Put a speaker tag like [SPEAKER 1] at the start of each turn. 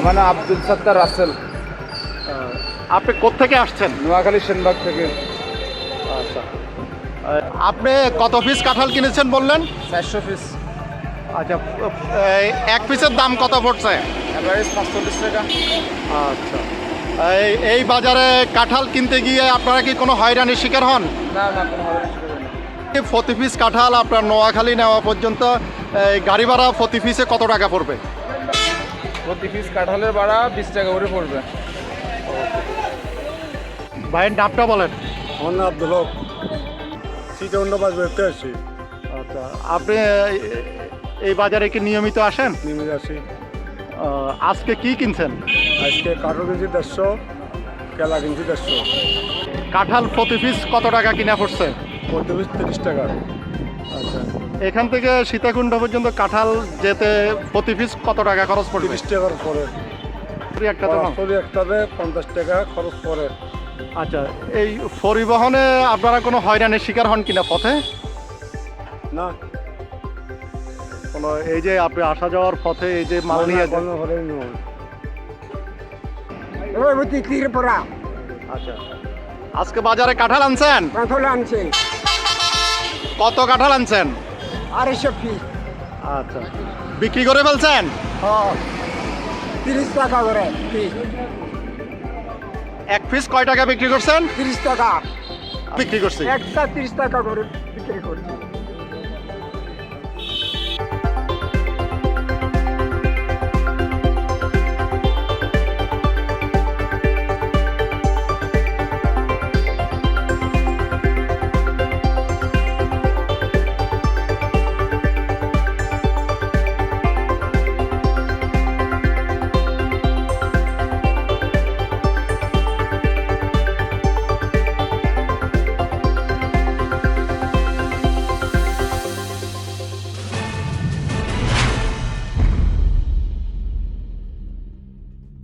[SPEAKER 1] আমার নাম আব্দুল সত্তার রাসেল।
[SPEAKER 2] আপনি কোত্থেকে আসছেন?
[SPEAKER 1] নোয়াখালী সেনবাগ থেকে।
[SPEAKER 2] আচ্ছা। আপনি কত পিস কাঁঠাল কিনেছেন বললেন?
[SPEAKER 1] চারশো পিস
[SPEAKER 2] আচ্ছা এক পিসের দাম কত পড়ছে?
[SPEAKER 1] অ্যাভারেজ পাঁচশো বিশ টাকা।
[SPEAKER 2] আচ্ছা। এই বাজারে কাঁঠাল কিনতে গিয়ে আপনারা কি কোনো হয়রানির শিকার হন?
[SPEAKER 1] না না কোনো
[SPEAKER 2] প্রতি পিস কাঁঠাল আপনার নোয়াখালী নেওয়া পর্যন্ত এই গাড়ি ভাড়া প্রতি পিসে কত টাকা পড়বে?
[SPEAKER 1] প্রতি পিস কাঁঠালের ভাড়া বিশ টাকা করে পড়বে।
[SPEAKER 2] ভাইয়ের নামটা বলেন।
[SPEAKER 3] আমার নাম আব্দুল হক। সিটে অন্য বাস বেরোতে আসছি
[SPEAKER 2] আচ্ছা আপনি এই- বাজারে কি নিয়মিত আসেন?
[SPEAKER 3] যাচ্ছি
[SPEAKER 2] আহ, আজকে কি কিনছেন?
[SPEAKER 3] আজকে কাঠো কিনছি দেড়শো কেলা কিনছি দেড়শো।
[SPEAKER 2] কাঁঠাল প্রতি পিস কত টাকা কিনা পড়ছে?
[SPEAKER 3] প্রতি পিস তিরিশ টাকা।
[SPEAKER 2] আচ্ছা এখান থেকে সীতাকুণ্ড পর্যন্ত কাঁঠাল যেতে প্রতি পিস কত টাকা খরচ পড়বে?
[SPEAKER 3] তিরিশ টাকার পরে
[SPEAKER 2] প্রতি একটা তো না?
[SPEAKER 3] সরি একটাতে পঞ্চাশ টাকা খরচ পরে
[SPEAKER 2] আচ্ছা এই পরিবহনে আপনারা কোনো হয়রানির শিকার হন কিনা পথে?
[SPEAKER 3] না।
[SPEAKER 2] কোনো এই যে আপনি আসা যাওয়ার পথে এই যে মাল নিয়ে আচ্ছা। আজকে বাজারে কাঁঠাল আনছেন?
[SPEAKER 4] কাঁঠাল আনছে।
[SPEAKER 2] কত কাঁঠাল আনছেন?
[SPEAKER 4] আড়াইশো পিস
[SPEAKER 2] আচ্ছা। বিক্রি করে ফেলছেন?
[SPEAKER 4] হ্যাঁ। তিরিশ টাকা করে পিস
[SPEAKER 2] এক পিস কয় টাকা বিক্রি করছেন?
[SPEAKER 4] তিরিশ টাকা।
[SPEAKER 2] বিক্রি করছি।
[SPEAKER 4] একটা তিরিশ টাকা করে বিক্রি করছি।